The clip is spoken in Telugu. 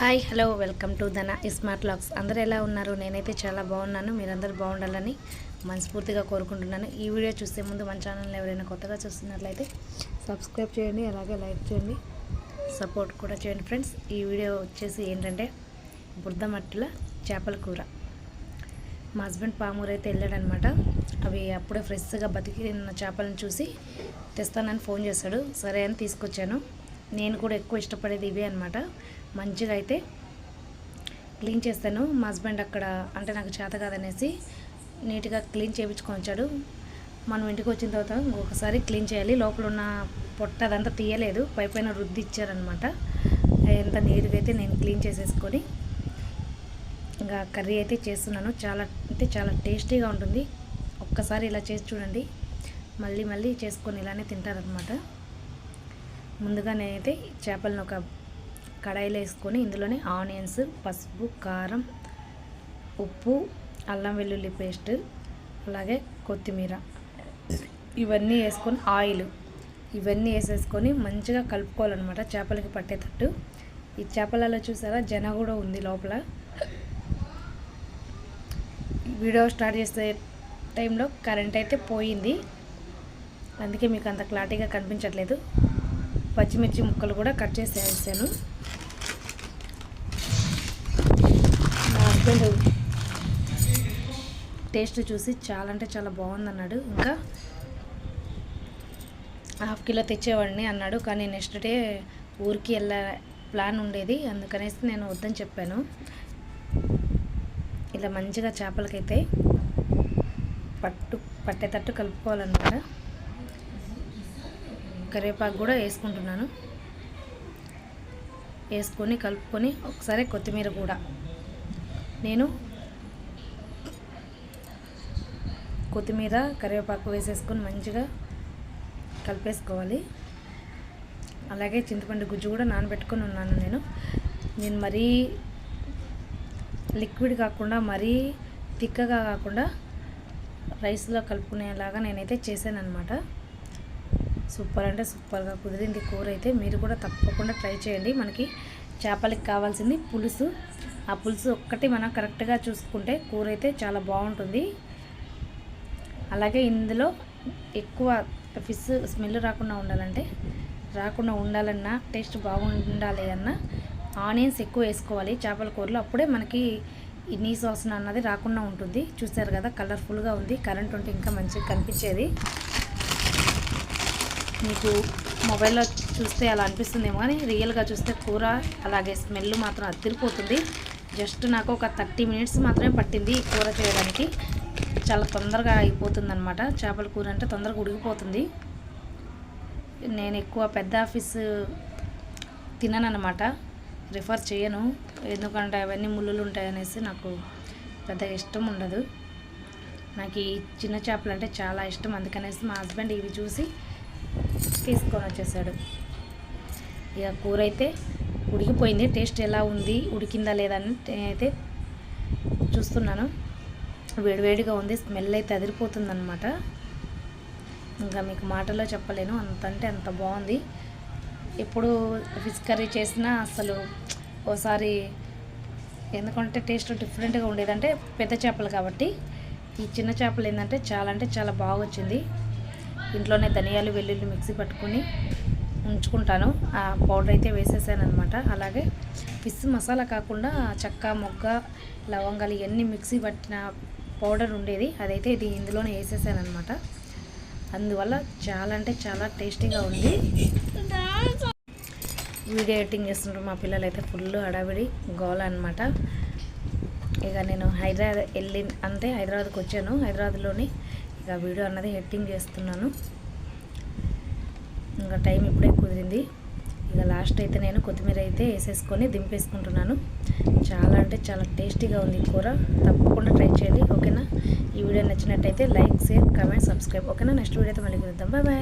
Hi hello welcome to Dhana smart locks. అందరూ ఎలా ఉన్నారు? నేనైతే చాలా బాగున్నాను. మీరందరూ బాగుండాలని మనస్ఫూర్తిగా కోరుకుంటున్నాను. ఈ వీడియో చూసే ముందు మన ఛానల్ని ఎవరైనా కొత్తగా చూస్తున్నట్లయితే సబ్స్క్రైబ్ చేయండి అలాగే లైక్ చేయండి సపోర్ట్ కూడా చేయండి ఫ్రెండ్స్. ఈ వీడియో వచ్చేసి ఏంటంటే బురద మట్టిల చేపల కూర. మా హస్బెండ్ పామూరు అయితే వెళ్ళాడనమాట. అవి అప్పుడే ఫ్రెష్గా బతికిన చేపలను చూసి తెస్తానని ఫోన్ చేశాడు. సరే అని తీసుకొచ్చాను. నేను కూడా ఎక్కువ ఇష్టపడేది ఇవే అనమాట మంచిగా అయితే క్లీన్ చేస్తాను. మా హస్బెండ్ అక్కడ అంటే నాకు చేత కాదనేసి నీట్గా క్లీన్ చేయించుకొని వచ్చాడు. మనం ఇంటికి వచ్చిన తర్వాత ఇంకొకసారి క్లీన్ చేయాలి. లోపల ఉన్న పొట్ట అదంతా తీయలేదు. పై పైన రుద్ది ఇచ్చారనమాట ఎంత నీట్గా అయితే నేను క్లీన్ చేసేసుకొని ఇంకా కర్రీ అయితే చేస్తున్నాను. చాలా అంటే చాలా టేస్టీగా ఉంటుంది. ఒక్కసారి ఇలా చేసి చూడండి. మళ్ళీ మళ్ళీ చేసుకొని ఇలానే తింటారనమాట ముందుగా నేనైతే చేపలను ఒక కడాయిలో వేసుకొని ఇందులోనే ఆనియన్స్ పసుపు కారం ఉప్పు అల్లం వెల్లుల్లి పేస్ట్ అలాగే కొత్తిమీర. ఇవన్నీ వేసుకొని ఆయిల్. ఇవన్నీ వేసేసుకొని మంచిగా కలుపుకోవాలన్నమాట చేపలకి పట్టేటట్టు. ఈ చేపలలో చూసారా జన కూడా ఉంది లోపల. వీడియో స్టార్ట్ చేసే టైంలో కరెంట్ అయితే పోయింది. అందుకే మీకు అంత క్లారిటీగా కనిపించట్లేదు. పచ్చిమిర్చి ముక్కలు కూడా కట్ చేసి వేసాను నా హస్బెండ్ టేస్ట్ చూసి చాలా అంటే చాలా బాగుందన్నాడు. ఇంకా హాఫ్ కిలో తెచ్చేవాడిని అన్నాడు. కానీ నెక్స్ట్ డే ఊరికి వెళ్ళే ప్లాన్ ఉండేది. అందుకనేసి నేను వద్దని చెప్పాను. ఇలా మంచిగా చేపలకైతే పట్టు పట్టేటట్టు కలుపుకోవాలన్నమాట. కరివేపాకు కూడా వేసుకుంటున్నాను. వేసుకొని కలుపుకొని ఒకసారి కొత్తిమీర కూడా. నేను కొత్తిమీర కరివేపాకు వేసేసుకొని మంచిగా కలిపేసుకోవాలి. అలాగే చింతపండు గుజ్జు కూడా నానబెట్టుకొని ఉన్నాను నేను. నేను మరీ లిక్విడ్ కాకుండా మరీ తిక్కగా కాకుండా రైస్లో కలుపుకునేలాగా నేనైతే చేశాను అనమాట సూపర్ అంటే సూపర్గా కుదిరింది కూర అయితే మీరు కూడా తప్పకుండా ట్రై చేయండి. మనకి చేపలకి కావాల్సింది పులుసు. ఆ పులుసు ఒక్కటి మనం కరెక్ట్గా చూసుకుంటే కూర అయితే చాలా బాగుంటుంది. అలాగే ఇందులో ఎక్కువ ఫిష్ స్మెల్ రాకుండా ఉండాలంటే రాకుండా ఉండాలన్నా టేస్ట్ బాగుండాలి అన్నా ఆనియన్స్ ఎక్కువ వేసుకోవాలి. చేపల కూరలో అప్పుడే మనకి ఈ నీ వాసన అన్నది రాకుండా ఉంటుంది. చూసారు కదా కలర్ఫుల్గా ఉంది. కరెంట్ ఉంటే ఇంకా మంచిగా కనిపించేది. మీకు మొబైల్లో చూస్తే అలా అనిపిస్తుందేమో కానీ రియల్గా చూస్తే కూర అలాగే స్మెల్ మాత్రం అదిరిపోతుంది జస్ట్ నాకు ఒక థర్టీ మినిట్స్ మాత్రమే పట్టింది ఈ కూర చేయడానికి. చాలా తొందరగా అయిపోతుంది అనమాట చేపల కూర అంటే తొందరగా ఉడికిపోతుంది. నేను ఎక్కువ పెద్ద ఆఫీస్ తిననమాట రిఫర్ చేయను. ఎందుకంటే అవన్నీ ముళ్ళులు ఉంటాయనేసి నాకు పెద్దగా ఇష్టం ఉండదు. నాకు ఈ చిన్న చేపలు అంటే చాలా ఇష్టం. అందుకనేసి మా హస్బెండ్ ఇవి చూసి తీసుకొని వచ్చేసాడు. ఇక కూర అయితే ఉడికిపోయింది. టేస్ట్ ఎలా ఉంది ఉడికిందా లేదా అని అయితే చూస్తున్నాను. వేడివేడిగా ఉంది. స్మెల్ అయితే అదిరిపోతుంది అనమాట ఇంకా మీకు మాటలో చెప్పలేను. అంత అంటే అంత బాగుంది. ఎప్పుడు ఫిష్ కర్రీ చేసినా అసలు ఓసారి ఎందుకంటే టేస్ట్ డిఫరెంట్గా ఉండేదంటే పెద్ద చేపలు కాబట్టి ఈ చిన్న చేపలు ఏంటంటే చాలా అంటే చాలా బాగా వచ్చింది ఇంట్లోనే ధనియాలు వెల్లుల్లి మిక్సీ పట్టుకుని ఉంచుకుంటాను. ఆ పౌడర్ అయితే వేసేసాను అనమాట అలాగే ఫిష్ మసాలా కాకుండా చెక్క మొగ్గ లవంగాలు ఇవన్నీ మిక్సీ పట్టిన పౌడర్ ఉండేది. అదైతే ఇది ఇందులోనే వేసేసాను అనమాట అందువల్ల చాలా అంటే చాలా టేస్టీగా ఉంది. వీడియో ఎడిటింగ్ చేస్తుంటారు మా పిల్లలు అయితే ఫుల్ హడావిడి గోల అనమాట ఇక నేను హైదరాబాద్ వెళ్ళి అంతే హైదరాబాద్కి వచ్చాను. హైదరాబాద్లోని ఇక వీడియో అన్నది ఎడిటింగ్ చేస్తున్నాను. ఇంకా టైం ఇప్పుడే కుదిరింది. ఇక లాస్ట్ అయితే నేను కొత్తిమీర అయితే వేసేసుకొని దింపేసుకుంటున్నాను. చాలా అంటే చాలా టేస్టీగా ఉంది కూర. తప్పకుండా ట్రై చేయండి ఓకేనా? ఈ వీడియో నచ్చినట్టయితే లైక్ షేర్ కమెంట్ సబ్స్క్రైబ్. ఓకేనా? నెక్స్ట్ వీడియో అయితే మళ్ళీ కలుద్దాం. Bye bye.